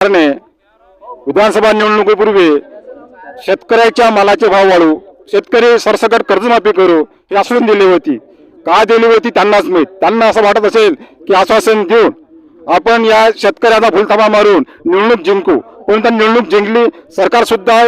सरकारने विधानसभा निवडणुकीपूर्वी शेतकऱ्याच्या मालाचे भाव वाढू शेतकरी सरसकट कर्जमाफी करू हे आश्वासन दिली होती. का दिली होती त्यांनाच माहीत. त्यांना असं वाटत असेल की आश्वासन देऊन आपण या शेतकऱ्याचा फुलथाबा मारून निवडणूक जिंकू. परंतु निवडणूक जिंकली सरकार सुद्धा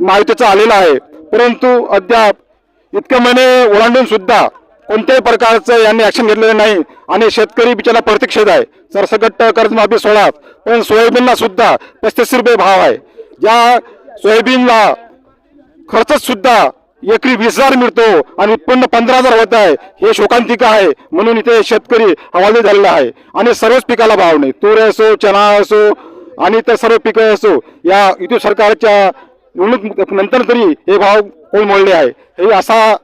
माहितीचं आलेलं आहे. परंतु अद्याप इतके महिने ओलांडून सुद्धा कोणत्याही प्रकारचं यांनी ॲक्शन घेतलेलं नाही. आणि शेतकरी बिचारा प्रतिक्षेद आहे. सरसकट कर्जमाफी सोळा पण सोयाबीनला सुद्धा पस्तीस रुपये भाव आहे. ज्या सोयाबीनला खर्च सुद्धा एकरी वीस हजार मिळतो आणि उत्पन्न पंधरा हजार होत आहे हे शोकांतिका आहे. म्हणून इथे शेतकरी हवालदिल झालेला आहे. आणि सर्वच पिकाला भाव नाही. तूर असो चना असो आणि इतर सर्व पिकं असो या युती सरकारच्या निवडणूक नंतर तरी हे भाव कोण मोडले आहे? हे असा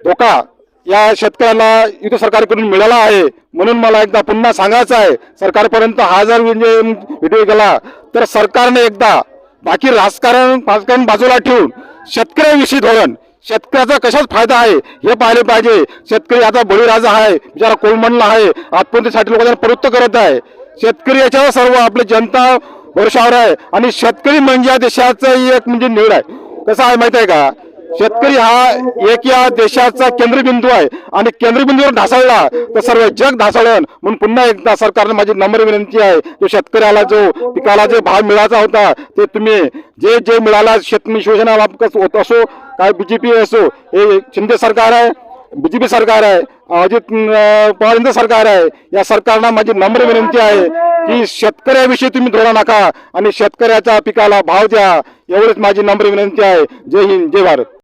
धोका या शेतकऱ्याला युती सरकारकडून मिळाला आहे. म्हणून मला एकदा पुन्हा सांगायचं आहे सरकारपर्यंत हा जर व्हिडिओ गेला तर सरकारने एकदा बाकी राजकारण राजकारण बाजूला ठेवून शेतकऱ्याविषयी धोरण शेतकऱ्याचा कशाच फायदा आहे हे पाहिले पाहिजे. शेतकरी आता बळीराजा आहे बिचारा कोलमंडला आहे आत्महत्येसाठी लोक त्याला प्रवृत्त करत आहे. शेतकरी याच्यावर सर्व आपली जनता वर्षावर आहे आणि शेतकरी म्हणजे या देशाचं एक म्हणजे नीड आहे. कसं आहे माहीत आहे का? शेतकरी हा एक या देशाचा केंद्रबिंदू आहे. आणि केंद्रबिंदूवर ढासळला तर सर्व जग ढासळेल म्हणून पुन्हा एकदा सरकारने माझी नम्र विनंती आहे जो शेतकऱ्याला जो पिकाला जे भाव मिळायचा होता ते तुम्ही जे जे मिळाला शेतकरी शिवसेना होत असो काय बीजेपी असो हे शिंदे सरकार आहे बीजेपी सरकार आहे अजित अं, पवारांचं सरकार आहे या सरकारला माझी नम्र विनंती आहे की शेतकऱ्याविषयी तुम्ही धोरण नका आणि शेतकऱ्याच्या पिकाला भाव द्या एवढीच माझी नम्र विनंती आहे. जय हिंद जय भारत.